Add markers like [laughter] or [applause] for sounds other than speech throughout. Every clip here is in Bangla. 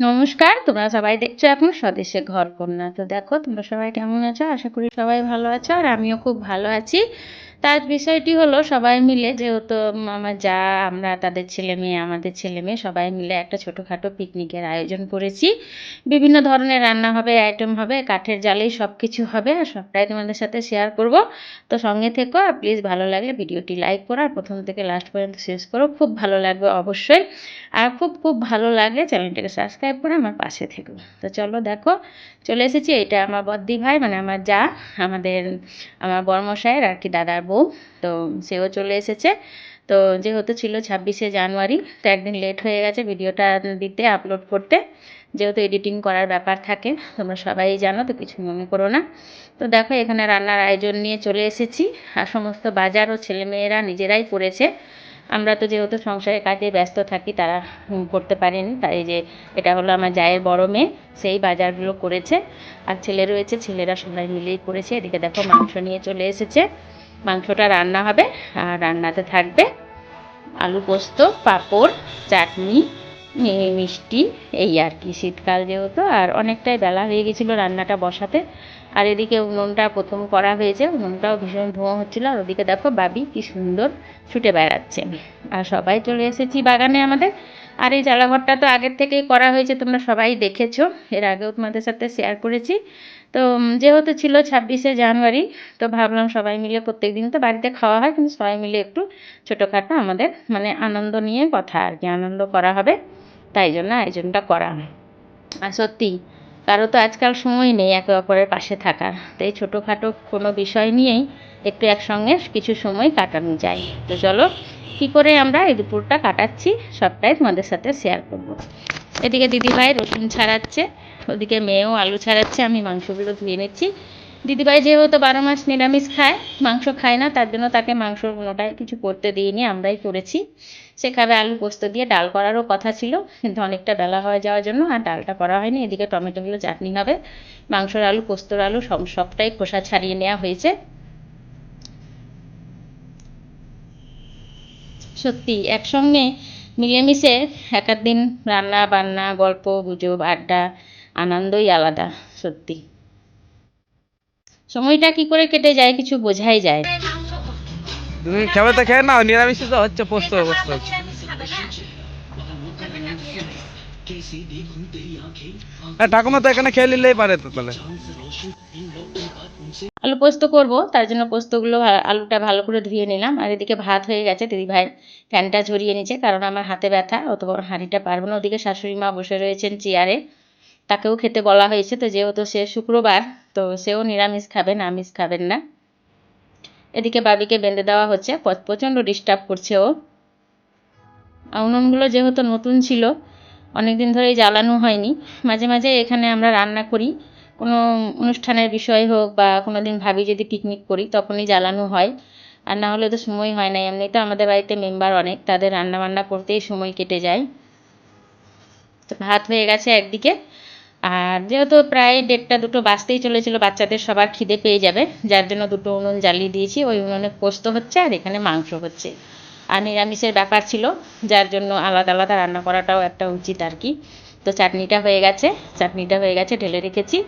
নমস্কার, তোমরা সবাই দেখছ এখন স্বদেশে ঘর কন্যা তো দেখো, তোমরা সবাই কেমন আছো? আশা করি সবাই ভালো আছো, আর আমিও খুব ভালো আছি। তার বিষয়টি হলো সবাই মিলে যেহেতু আমার যা, আমরা তাদের ছেলে মেয়ে, আমাদের ছেলে মেয়ে, সবাই মিলে একটা ছোটোখাটো পিকনিকের আয়োজন করেছি। বিভিন্ন ধরনের রান্না হবে আইটেম হবে, কাঠের জালেই সব কিছু হবে, আর সবটাই তোমাদের সাথে শেয়ার করব। তো সঙ্গে থেকো, আর প্লিজ ভালো লাগলে ভিডিওটি লাইক করো, আর প্রথম থেকে লাস্ট পর্যন্ত শেষ করো। খুব ভালো লাগবে অবশ্যই। আর খুব খুব ভালো লাগলে চ্যানেলটাকে সাবস্ক্রাইব করে আমার পাশে থেকো। তো চলো দেখো, চলে এসেছি। এটা আমার বদ্দি ভাই মানে আমার যা, আমাদের, আমার বর্মশায়ের আর কি দাদার বউ তো সেও চলে এসেছে। তো যেহেতু ছিল ছাব্বিশে জানুয়ারি, তো একদিন লেট হয়ে গেছে ভিডিওটা দিতে আপলোড করতে। যেহেতু এডিটিং করার ব্যাপার থাকে, তোমরা সবাই জানো, তো কিছু মনে করো না। তো দেখো, এখানে রান্নার আয়োজন নিয়ে চলে এসেছি। আর সমস্ত বাজার ও ছেলেমেয়েরা নিজেরাই করেছে। আমরা তো যেহেতু সংসারের কাজে ব্যস্ত থাকি, তারা করতে পারেনি। তাই যে এটা হলো আমার জায়ের বড় মেয়ে, সেই বাজারগুলো করেছে। আর ছেলে রয়েছে, ছেলেরা সবাই মিলেই করেছে। এদিকে দেখো মাংস নিয়ে চলে এসেছে। মাংসটা রান্না হবে আর রান্নাতে থাকবে আলু পোস্ত, পাঁপড়, চাটনি মিষ্টি, এই আর কি শীতকাল যেহেতু, আর অনেকটাই বেলা হয়ে গেছিল রান্নাটা বসাতে। আর এদিকে উনুনটা প্রথম করা হয়েছে, উনুনটাও ভীষণ ধোঁয়া হচ্ছিল, আর ওদিকে দেখো বাবি কি সুন্দর ছুটে বেড়াচ্ছে। আর সবাই চলে এসেছি বাগানে আমাদের। আর এই জ্বালাঘরটা তো আগের থেকেই করা হয়েছে, তোমরা সবাই দেখেছ। এর আগেও তোমাদের সাথে শেয়ার করেছি। তো যেহেতু ছিল ছাব্বিশে জানুয়ারি, তো ভাবলাম সবাই মিলে প্রত্যেক দিন তো বাড়িতে খাওয়া হয়, কিন্তু সবাই মিলে একটু ছোটোখাটো আমাদের মানে আনন্দ নিয়ে কথা আর কি, আনন্দ করা হবে। তাই জন্য আয়োজনটা করা আর সত্যি, কারও তো আজকাল সময় নেই একে অপরের পাশে থাকার। তো এই ছোটোখাটো কোনো বিষয় নিয়েই একটু একসঙ্গে কিছু সময় কাটানো যায়। তো চলো, কী করে আমরা এই দুপুরটা কাটাচ্ছি, সবটাই তোমাদের সাথে শেয়ার করব। এদিকে দিদিভাই রসুন ছাড়াচ্ছে। ওদিকে মেয়েও আলু ছাড়াচ্ছে, আমি মাংসগুলো ধুয়ে নিচ্ছি। দিদিভাই যেহেতু বারো মাস নিরামিষ খায়, মাংস খায় না, তার জন্য তাকে মাংস কোনোটাই কিছু করতে দিইনি, আমরাই করেছি। সেখানে আলু পোস্ত দিয়ে, ডাল করারও কথা ছিল, কিন্তু অনেকটা ডালা হয়ে যাওয়ার জন্য আর ডালটা করা হয়নি। এদিকে টমেটোগুলো চাটনি হবে, মাংসর আলু, পোস্তর আলু, সব সবটাই খোসা ছাড়িয়ে নেওয়া হয়েছে। সত্যি, একসঙ্গে মিলেমিশে এক দিন রান্না, বান্না, গল্প, গুজব, আড্ডা আনন্দই আলাদা সত্যি। সময়টা কি করে কেটে যায় কিছু বোঝাই যায় না। তুমি খাবে তো খেয়ে নাও নিরামিষ তো হচ্ছে পোস্ত পোস্ত। হ্যাঁ ঠাকুমা তো এখানে খেয়ে নিলেই পারে তো তাহলে। আলু পোস্ত করব তার জন্য পোস্তগুলো আলুটা ভালো করে ধুয়ে নিলাম। আর এদিকে ভাত হয়ে গেছে দিদিভাই ফ্যানটা ঝরিয়ে নিচ্ছে কারণ আমার হাতে ব্যথা অত বড় হাঁড়িটা পারব না। ওদিকে শাশুড়ি মা বসে রয়েছেন চেয়ারে তাকেও খেতে বলা হয়েছে। তো যেহেতু সে শুক্রবার, তো সেও নিরামিষ খাবেন আমিষ খাবেন না। এদিকে বাবিকে বেঁধে দেওয়া হচ্ছে প্রচণ্ড ডিস্টার্ব করছে ও। উনুনগুলো যেহেতু নতুন ছিল অনেক দিন ধরেই জ্বালানো হয়নি। মাঝে মাঝে এখানে আমরা রান্না করি, কোনো অনুষ্ঠানের বিষয় হোক বা কোনো দিন ভাবি যদি পিকনিক করি, তখনই জ্বালানো হয়। আর না হলে তো সময় হয় না, এমনি তো আমাদের বাড়িতে মেম্বার অনেক, তাদের রান্না বান্না করতেই সময় কেটে যায়। তো ভাত হয়ে গেছে একদিকে আর যেহেতু প্রায় দেড়টা দুটো বাজতেই চলেছিল, বাচ্চাদের সবার খিদে পেয়ে যাবে, যার জন্য দুটো উনুন জ্বালিয়ে দিয়েছি, ওই উনুনে পোস্ত হচ্ছে আর এখানে মাংস হচ্ছে। আর নিরামিষের ব্যাপার ছিল, যার জন্য আলাদা আলাদা রান্না করাটাও একটা উচিত আর কি। তো চাটনিটা হয়ে গেছে, চাটনিটা হয়ে গেছে, ঢেলে রেখেছি।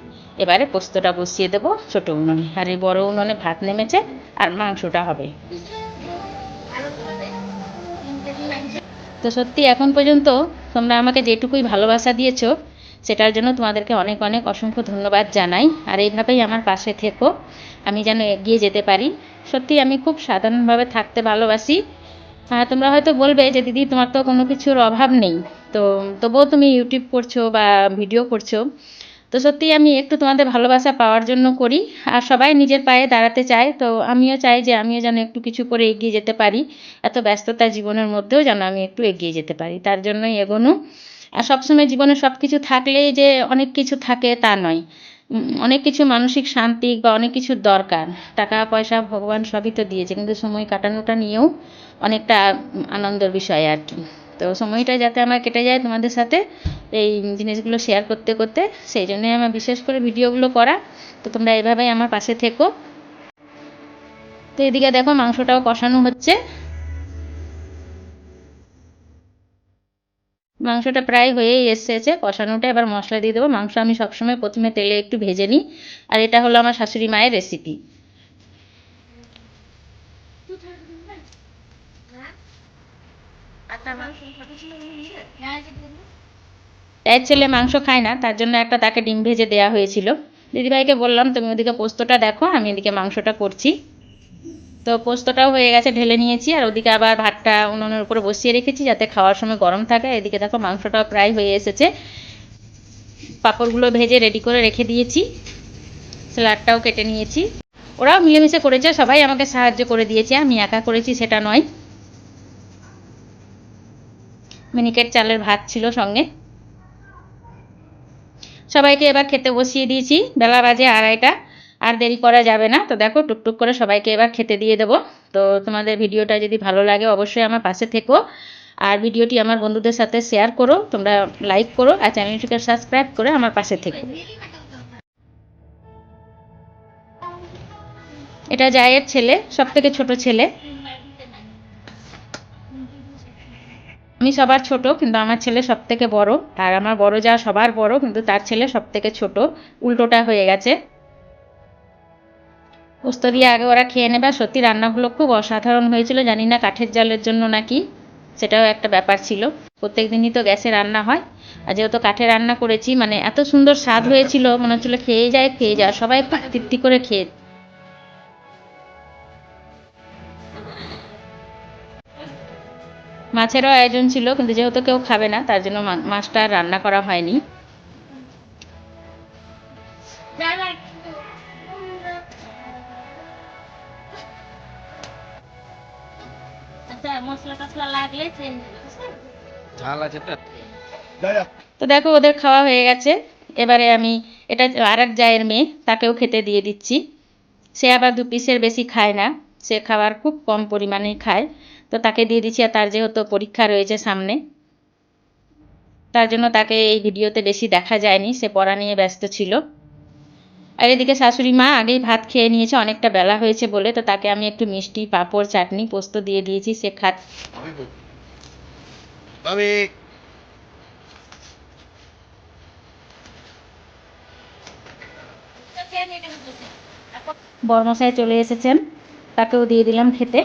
এবারে পোস্তটা বসিয়ে দেবো ছোটো উনুনে। আর এই বড় উনুনে ভাত নেমেছে, আর মাংসটা হবে। তো সত্যি এখন পর্যন্ত তোমরা আমাকে যেটুকুই ভালোবাসা দিয়েছ সেটার জন্য তোমাদেরকে অনেক অনেক অসংখ্য ধন্যবাদ জানাই। আর এইভাবেই আমার পাশে থেকো। আমি যেন এগিয়ে যেতে পারি। সত্যি আমি খুব সাধারণভাবে থাকতে ভালোবাসি। হ্যাঁ তোমরা হয়তো বলবে যে, দিদি, তোমার তো কোনো কিছুর অভাব নেই। তো তবুও তুমি ইউটিউব করছ বা ভিডিও করছ। তো সত্যি আমি একটু তোমাদের ভালোবাসা পাওয়ার জন্য করি। আর সবাই নিজের পায়ে দাঁড়াতে চায়। তো আমিও চাই যে, আমিও যেন একটু কিছু করে এগিয়ে যেতে পারি। এত ব্যস্ততা জীবনের মধ্যেও যেন আমি একটু এগিয়ে যেতে পারি। তার জন্যই এগোনো। আর সবসময় জীবনে সব কিছু থাকলেই যে অনেক কিছু থাকে তা নয়। অনেক কিছু মানসিক শান্তি বা অনেক কিছুর দরকার। টাকা, পয়সা, ভগবান সবই তো দিয়েছে। কিন্তু সময় কাটানোটা নিয়েও অনেকটা আনন্দের বিষয় আর কি। তো সময়টা যাতে আমার কেটে যায় তোমাদের সাথে এই জিনিসগুলো শেয়ার করতে করতে, সেই জন্যই আমার বিশেষ করে ভিডিওগুলো করা। তো তোমরা এভাবেই আমার পাশে থেকো। তো এদিকে দেখো মাংসটাও কষানো হচ্ছে। মাংসটা প্রায় হয়েই এসেছে। কষানোটা এবার মশলা দিয়ে দেবো। মাংস আমি সবসময় প্রথমে তেলে একটু ভেজে নিই। আর এটা হলো আমার শাশুড়ি মায়ের রেসিপি এক ছেলে মাংস খায় না, তার জন্য একটা তাকে ডিম ভেজে দেওয়া হয়েছিল। দিদিভাইকে বললাম, তুমি ওদিকে পোস্তটা দেখো, আমি এদিকে মাংসটা করছি। তো পোস্তটাও হয়ে গেছে, ঢেলে নিয়েছি আর ওদিকে আবার ভাতটা উনুনের উপরে বসিয়ে রেখেছি যাতে খাওয়ার সময় গরম থাকে। এদিকে দেখো মাংসটাও প্রায় হয়ে এসেছে। পাঁপড়গুলো ভেজে রেডি করে রেখে দিয়েছি। স্যালাডটাও কেটে নিয়েছি। ওরাও মিলেমিশে করেছে, সবাই আমাকে সাহায্য করে দিয়েছে। আমি একা করেছি, সেটা নয়। মিনিকেট চালের ভাত ছিল সঙ্গে। সবাইকে এবার খেতে বসিয়ে দিয়েছি। বেলা বাজে আড়াইটা। আর দেরি করা যাবে না। তো দেখো, টুকটুক করে সবাইকে এবার খেতে দিয়ে দেবো। তো তোমাদের ভিডিওটা যদি ভালো লাগে, অবশ্যই আমার পাশে থেকো। আর ভিডিওটি আমার বন্ধুদের সাথে শেয়ার করো, তোমরা লাইক করো আর চ্যানেলটিকে সাবস্ক্রাইব করে আমার পাশে থেকো। এটা জায়ের ছেলে সব থেকে ছোট ছেলে। আমি সবার ছোট, কিন্তু আমার ছেলে সব থেকে বড়। আর আমার বড় যা সবার বড়, কিন্তু তার ছেলে সব থেকে ছোট। উল্টোটা হয়ে গেছে। পোস্ত দিয়ে আগে ওরা খেয়ে নেবে। সত্যি রান্নাগুলো খুব অসাধারণ হয়েছিল। জানি না কাঠের জালের জন্য নাকি, সেটাও একটা ব্যাপার ছিল। প্রত্যেক দিনই তো গ্যাসে রান্না হয়। আর যেহেতু কাঠে রান্না করেছি মানে এত সুন্দর স্বাদ হয়েছিল, মনে হচ্ছিল খেয়ে যায় খেয়ে যায় সবাই তৃপ্তি করে খেয়ে মাছেরও আয়োজন ছিল, কিন্তু যেহেতু কেউ খাবে না, তার জন্য মাছটা রান্না করা হয়নি। মশলা টসলা লাগলে ঝাল আছে তো? তো দেখো ওদের খাওয়া হয়ে গেছে। এবারে আমি এটা আর এক জায়ের মেয়ে তাকেও খেতে দিয়ে দিচ্ছি। সে আবার দু পিসের বেশি খায় না। সে খাবার খুব কম পরিমাণেই খায়। তো তাকে দিয়ে দিচ্ছি আর তার যেহেতু পরীক্ষা রয়েছে সামনে তার জন্য তাকে এই ভিডিওতে বেশি দেখা যায়নি। সে পড়া নিয়ে ব্যস্ত ছিল। আর এদিকে শাশুড়ি মা আগেই ভাত খেয়ে নিয়েছে অনেকটা বেলা হয়েছে বলে তো তাকে আমি একটু মিষ্টি পাঁপড় চাটনি পোস্ত দিয়ে দিয়েছি সে খাত। বরমশাই চলে এসেছেন তাকেও দিয়ে দিলাম খেতে।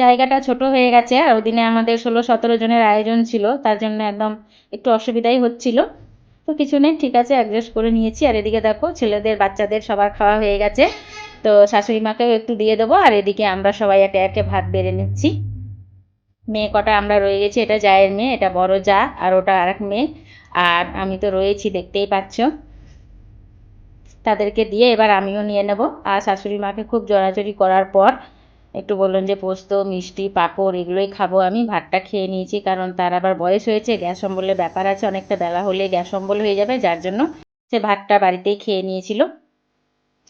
জায়গাটা ছোট হয়ে গেছে, আর ওদিনে আমাদের ষোলো সতেরো জনের আয়োজন ছিল, তার জন্য একদম একটু অসুবিধাই হচ্ছিল। তো কিছু নেই, ঠিক আছে অ্যাডজাস্ট করে নিয়েছি। আর এদিকে দেখো, ছেলেদের, বাচ্চাদের সবার খাওয়া হয়ে গেছে। তো শাশুড়ি মাকেও একটু দিয়ে দেবো, আর এদিকে আমরা সবাই একে একে ভাত বেড়ে নিচ্ছি। মেয়ে কটা আমরা রয়ে গেছি, এটা জায়ের মেয়ে, এটা বড় যা, আর ওটা আর এক মেয়ে। আর আমি তো রয়েছি, দেখতেই পাচ্ছ। তাদেরকে দিয়ে এবার আমিও নিয়ে নেব। আর শাশুড়ি মাকে খুব জোরাজোরি করার পর একটু বললেন যে পোস্ত, মিষ্টি, পাঁপড় এগুলোই খাব আমি, ভাতটা খেয়ে নিয়েছি, কারণ তার আবার বয়স হয়েছে, গ্যাস অম্বলের ব্যাপার আছে, অনেকটা বেলা হলে গ্যাস অম্বল হয়ে যাবে, যার জন্য সে ভাতটা বাড়িতেই খেয়ে নিয়েছিল।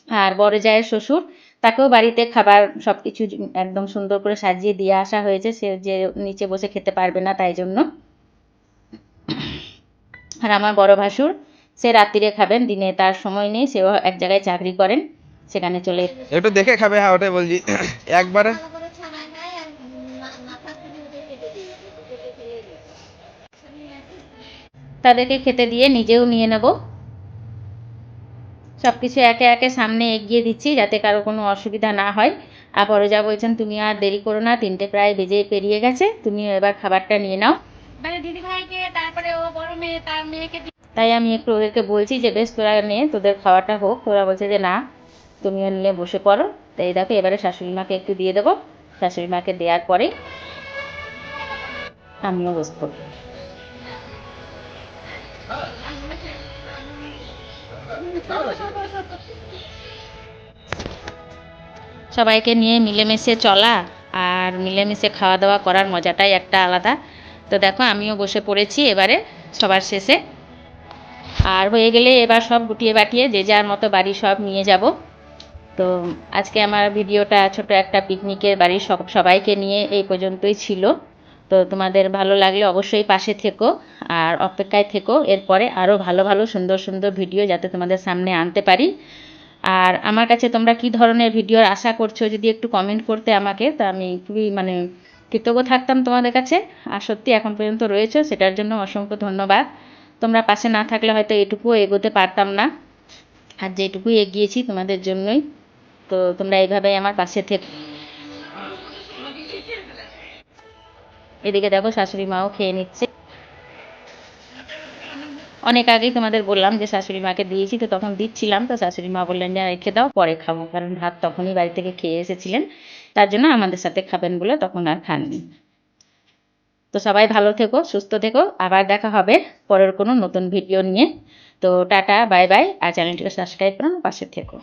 আর বড় জায়ের শ্বশুর, তাকেও বাড়িতে খাবার সব কিছু একদম সুন্দর করে সাজিয়ে দিয়ে আসা হয়েছে, সে যে নিচে বসে খেতে পারবে না তাই জন্য। আর আমার বড় ভাসুর, সে রাত্রিরে খাবেন, দিনে তার সময় নেই, সেও এক জায়গায় চাকরি করেন। সেখানে চলে একটু দেখে খাবে হ্যাঁ ওটাই বলছি। [coughs] একবারে। তাদেরকে খেতে দিয়ে নিজেও নিয়ে নেব। সব কিছু একে একে সামনে এগিয়ে দিচ্ছি যাতে কারও কোনো অসুবিধা না হয়। আর বড় যা বলছেন তুমি আর দেরি করো না তিনটে প্রায় বেজে পেরিয়ে গেছে। তুমি এবার খাবারটা নিয়ে নাও। মানে দিদি ভাইকে তারপরে ও বড় মেয়ে তার মেয়েকে তাই আমি একটু ওদেরকে বলছি যে বেশ তোরা নে তোদের খাওয়াটা হোক। তোরা বলছে যে না। তুমিও নিয়ে বসে পড়ো। তাই দেখো, এবারে শাশুড়ি মাকে একটু দিয়ে দেবো। শাশুড়ি মাকে দেওয়ার পরে আমিও বসবো। সবাইকে নিয়ে মিলেমিশে চলা আর মিলেমিশে খাওয়া দাওয়া করার মজাটাই একটা আলাদা। তো দেখো, আমিও বসে পড়েছি এবারে সবার শেষে। আর হয়ে গেলে এবার সব গুটিয়ে বাটিয়ে যে যার মতো বাড়ি সব নিয়ে যাব। তো আজকে আমার ভিডিওটা ছোট একটা পিকনিকের বাড়ির সব, সবাইকে নিয়ে এই পর্যন্তই ছিল। তো তোমাদের ভালো লাগলে অবশ্যই পাশে থেকো আর অপেক্ষায় থেকো। এরপরে আরও ভালো ভালো, সুন্দর সুন্দর ভিডিও যাতে তোমাদের সামনে আনতে পারি। আর আমার কাছে তোমরা কি ধরনের ভিডিওর আশা করছ যদি একটু কমেন্ট করতে আমাকে, তা আমি খুবই মানে কৃতজ্ঞ থাকতাম তোমাদের কাছে। আর সত্যি এখন পর্যন্ত রয়েছে, সেটার জন্য অসংখ্য ধন্যবাদ। তোমরা পাশে না থাকলে হয়তো এটুকুও এগোতে পারতাম না। আর যেটুকু এগিয়েছি তোমাদের জন্যই। তো তোমরা এইভাবেই আমার পাশে থেকে। এদিকে দেখো শাশুড়ি মাও খেয়ে নিচ্ছে। অনেক আগেই তোমাদের বললাম যে শাশুড়ি মাকে দিয়েছি, তো তখন দিচ্ছিলাম, তো শাশুড়ি মা বললেন যে রেখে দাও, পরে খাব। কারণ ভাত তখনই বাড়ি থেকে খেয়ে এসেছিলেন। তার জন্য আমাদের সাথে খাবেন বলে তখন আর খাননি। তো সবাই ভালো থেকো, সুস্থ থেকো। আবার দেখা হবে পরের কোনো নতুন ভিডিও নিয়ে। তো টাটা, বাই বাই। আর চ্যানেলটিকে সাবস্ক্রাইব করুন পাশে থেকো।